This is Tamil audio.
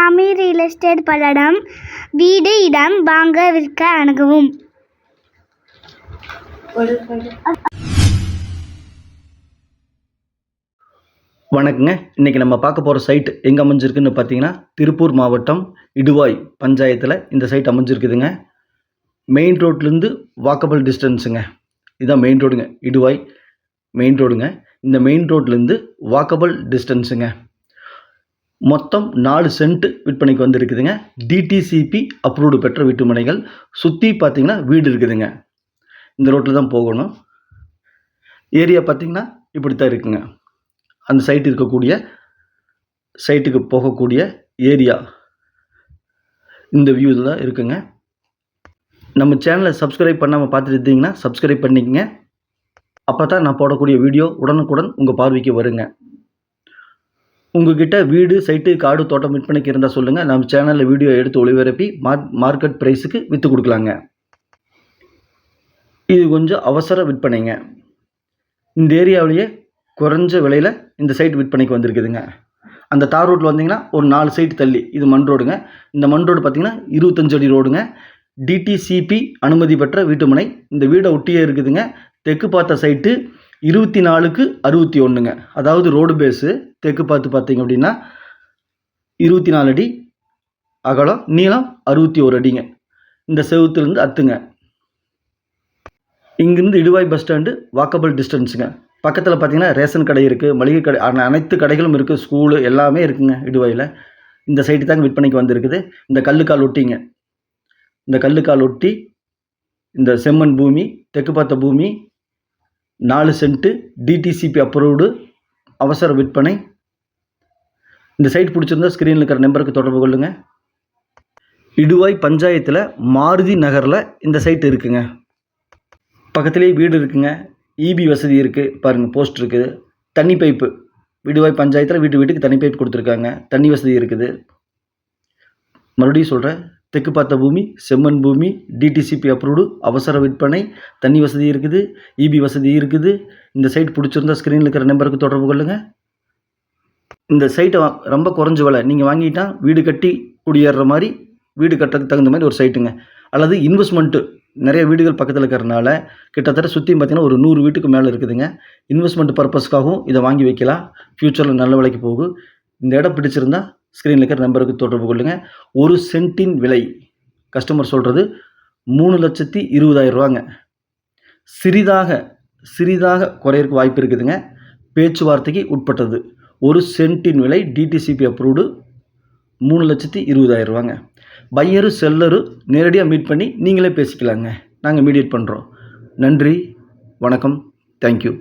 சாமி ரியல் எஸ்டேட் பல்லடம் வீடு இடம் வாங்க விற்க அணுகவும். வணக்கங்க. இன்றைக்கி நம்ம பார்க்க போகிற சைட் எங்கே அமைஞ்சிருக்குன்னு பார்த்தீங்கன்னா திருப்பூர் மாவட்டம் இடுவாய் பஞ்சாயத்தில் இந்த சைட் அமைஞ்சிருக்குதுங்க. மெயின் ரோட்லேருந்து வாக்கபிள் டிஸ்டன்ஸுங்க இதுதான் மெயின் ரோடுங்க இடுவாய் மெயின் ரோடுங்க இந்த மெயின் ரோட்லேருந்து வாக்கபிள் டிஸ்டன்ஸுங்க மொத்தம் நாலு சென்ட் விற்பனைக்கு வந்திருக்குதுங்க. டிடிசிபி அப்ரூவ்டு பெற்ற வீட்டு மனைகள். சுற்றி பார்த்தீங்கன்னா வீடு இருக்குதுங்க. இந்த ரோட்டில் தான் போகணும். ஏரியா பார்த்திங்கன்னா இப்படி தான் இருக்குங்க. அந்த சைட் இருக்கக்கூடிய சைட்டுக்கு போகக்கூடிய ஏரியா இந்த வியூ தான் இருக்குங்க. நம்ம சேனலை சப்ஸ்கிரைப் பண்ணாமல் பார்த்துட்டு இருந்தீங்கன்னா சப்ஸ்கிரைப் பண்ணிக்கங்க. அப்போ தான் நான் போடக்கூடிய வீடியோ உடனுக்குடன் உங்கள் பார்வைக்கு வருங்க. உங்ககிட்ட வீடு சைட்டு காடு தோட்டம் விற்பனைக்கு இருந்தால் சொல்லுங்கள் நம்ம சேனலில் வீடியோ எடுத்து ஒளிபரப்பி மார்க் மார்க்கெட் ப்ரைஸுக்கு விற்று கொடுக்கலாங்க. இது கொஞ்சம் அவசர விற்பனைங்க. இந்த ஏரியாவிலேயே குறைஞ்ச விலையில் இந்த சைட் விற்பனைக்கு வந்திருக்குதுங்க. அந்த தார் ரோட்டில் வந்தீங்கன்னா ஒரு நாலு சைட் தள்ளி. இது மண் ரோடுங்க இந்த மண் ரோடு பார்த்தீங்கன்னா இருபத்தஞ்சு அடி ரோடுங்க டிடிசிபி அனுமதி பெற்ற வீட்டுமனை. இந்த வீடை ஒட்டியே இருக்குதுங்க. தெற்கு பார்த்த சைட்டு இருபத்தி நாலுக்கு அறுபத்தி ஒன்றுங்க அதாவது ரோடு பேஸு தெற்கு பார்த்து பார்த்தீங்க அப்படின்னா இருபத்தி நாலு அடி அகலம் நீளம் அறுபத்தி ஒரு அடிங்க. இந்த செவுத்துலேருந்து அத்துங்க. இங்கேருந்து இடுவாய் பஸ் ஸ்டாண்டு வாக்கபிள் டிஸ்டன்ஸுங்க பக்கத்தில் பார்த்தீங்கன்னா ரேஷன் கடை இருக்குது மளிகை கடை அனைத்து கடைகளும் இருக்குது ஸ்கூலு எல்லாமே இருக்குதுங்க இடுவாயில். இந்த சைட்டு தாங்க விற்பனைக்கு வந்திருக்குது. இந்த கல்லுக்கால் ஒட்டிங்க. இந்த கல்லுக்கால் ஒட்டி இந்த செம்மண் பூமி தெற்கு பார்த்த பூமி நாலு சென்ட்டு டிடிசிபி அப்ரூவ்டு அவசர விற்பனை இந்த சைட் பிடிச்சிருந்தா ஸ்க்ரீனில் இருக்கிற நம்பருக்கு தொடர்பு கொள்ளுங்கள் இடுவாய் பஞ்சாயத்தில் மாருதி நகரில் இந்த சைட் இருக்குங்க. பக்கத்துலேயே வீடு இருக்குங்க. இபி வசதி இருக்குது பாருங்கள் போஸ்ட் இருக்குது. தண்ணி பைப்பு இடுவாய் பஞ்சாயத்தில் வீட்டு வீட்டுக்கு தண்ணி பைப் கொடுத்துருக்காங்க. தண்ணி வசதி இருக்குது. மறுபடியும் சொல்கிறேன் தெற்கு பார்த்த பூமி செம்மண் பூமி டிடிசிபி அப்ரூவ்டு அவசர விற்பனை தண்ணி வசதி இருக்குது இபி வசதி இருக்குது. இந்த சைட் பிடிச்சிருந்தா ஸ்க்ரீனில் இருக்கிற நம்பருக்கு தொடர்பு கொள்ளுங்கள் இந்த சைட்டை ரொம்ப குறைஞ்ச விலை. நீங்கள் வாங்கிட்டா வீடு கட்டி குடியேறுற மாதிரி வீடு கட்டுறதுக்கு தகுந்த மாதிரி ஒரு சைட்டுங்க அல்லது இன்வெஸ்ட்மெண்ட்டு நிறைய வீடுகள் பக்கத்தில் இருக்கிறனால கிட்டத்தட்ட சுற்றி பார்த்தீங்கன்னா ஒரு நூறு வீட்டுக்கு மேலே இருக்குதுங்க. இன்வெஸ்ட்மெண்ட் பர்பஸ்க்காகவும் இதை வாங்கி வைக்கலாம். ஃப்யூச்சரில் நல்ல விலைக்கு போகும் இந்த இடம் பிடிச்சிருந்தா ஸ்க்ரீனில் இருக்கிற நம்பருக்கு தொடர்பு கொள்ளுங்கள் ஒரு சென்ட்டின் விலை கஸ்டமர் சொல்கிறது மூணு லட்சத்தி இருபதாயிரம் ரூபாங்க. சிறிதாக சிறிதாக குறையிறக்கு வாய்ப்பு இருக்குதுங்க. பேச்சுவார்த்தைக்கு உட்பட்டது. ஒரு சென்ட்டின் விலை டிடிசிபி அப்ரூவ்டு மூணு லட்சத்தி இருபதாயிரம் ரூபாங்க. பையரு செல்லரு நேரடியாக மீட் பண்ணி நீங்களே பேசிக்கலாங்க. நாங்கள் மீடியேட் பண்ணுறோம் நன்றி வணக்கம் தேங்க்யூ